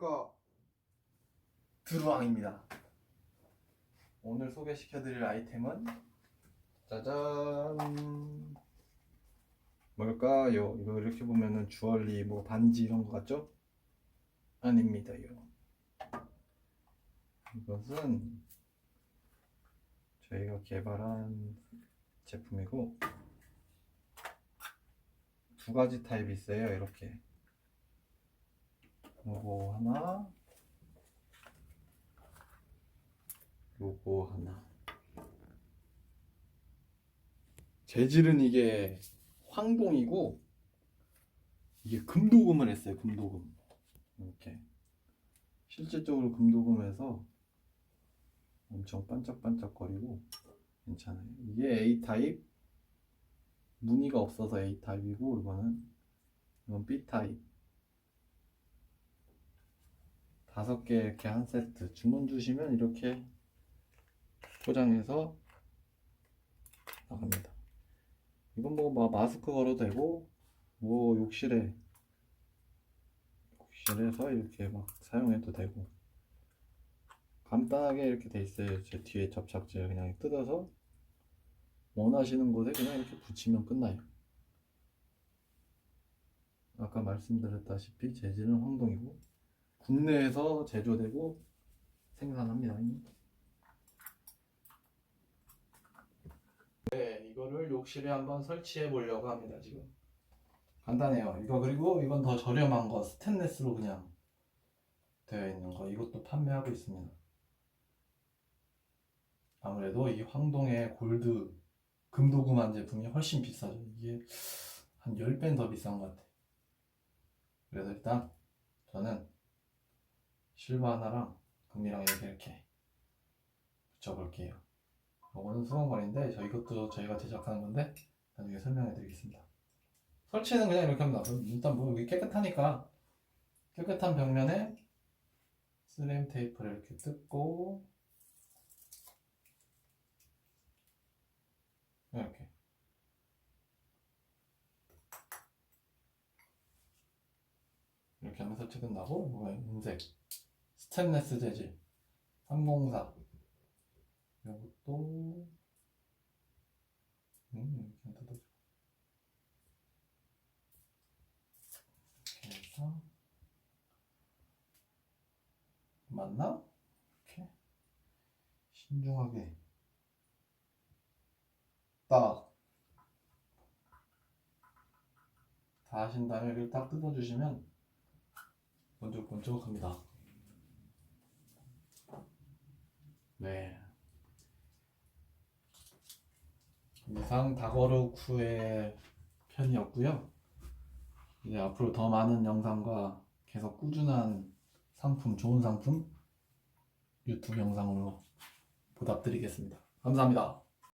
안녕하십니까 드루왕입니다 오늘 소개시켜드릴 아이템은 짜잔 뭘까요? 이거 이렇게 보면은 주얼리 뭐 반지 이런 거 같죠? 아닙니다요 이것은 저희가 개발한 제품이고 두 가지 타입이 있어요 이렇게 요거 하나. 요거 하나. 재질은 이게 황동이고 이게 금도금을 했어요 금도금. 이렇게. 실질적으로 금도금해서 엄청 반짝반짝거리고 괜찮아요. 이게 A타입. 무늬가 없어서 A타입이고 이거는 이건 B타입 다섯 개 이렇게 한 세트 주문 주시면 이렇게 포장해서 나갑니다. 이건 뭐, 뭐 마스크 걸어도 되고 뭐 욕실에 욕실에서 이렇게 막 사용해도 되고 간단하게 이렇게 돼 있어요. 제 뒤에 접착제 그냥 뜯어서 원하시는 곳에 그냥 이렇게 붙이면 끝나요. 아까 말씀드렸다시피 재질은 황동이고 국내에서 제조되고 생산합니다. 네, 이거를 욕실에 한번 설치해 보려고 합니다. 지금 간단해요. 이거 그리고 이건 더 저렴한 거 스테인레스로 그냥 되어 있는 거 이것도 판매하고 있습니다. 아무래도 이 황동의 골드 금도금한 제품이 훨씬 비싸죠. 이게 한 10배는 더 비싼 것 같아. 그래서 일단 저는 실버 하나랑 금이랑 이렇게 이렇게 붙여볼게요. 이거는 수건걸인데 저 이것도 저희가 제작하는 건데 나중에 설명해 드리겠습니다. 설치는 그냥 이렇게 합니다. 그럼 일단 뭐 여기 깨끗하니까 깨끗한 벽면에 슬램 테이프를 이렇게 뜯고 이렇게 이렇게 하면 설치 끝나고 뭐가 은색 스테인레스 재질 304 이것도 음 이렇게 뜯어줘 이렇게 해서 맞나? 이렇게 신중하게 딱 다 하신 다음에 이렇게 딱 뜯어주시면 번쩍번쩍합니다. 네. 이상 다거룩 후의 편이었고요. 이제 앞으로 더 많은 영상과 계속 꾸준한 상품, 좋은 상품 유튜브 영상으로 보답드리겠습니다. 감사합니다.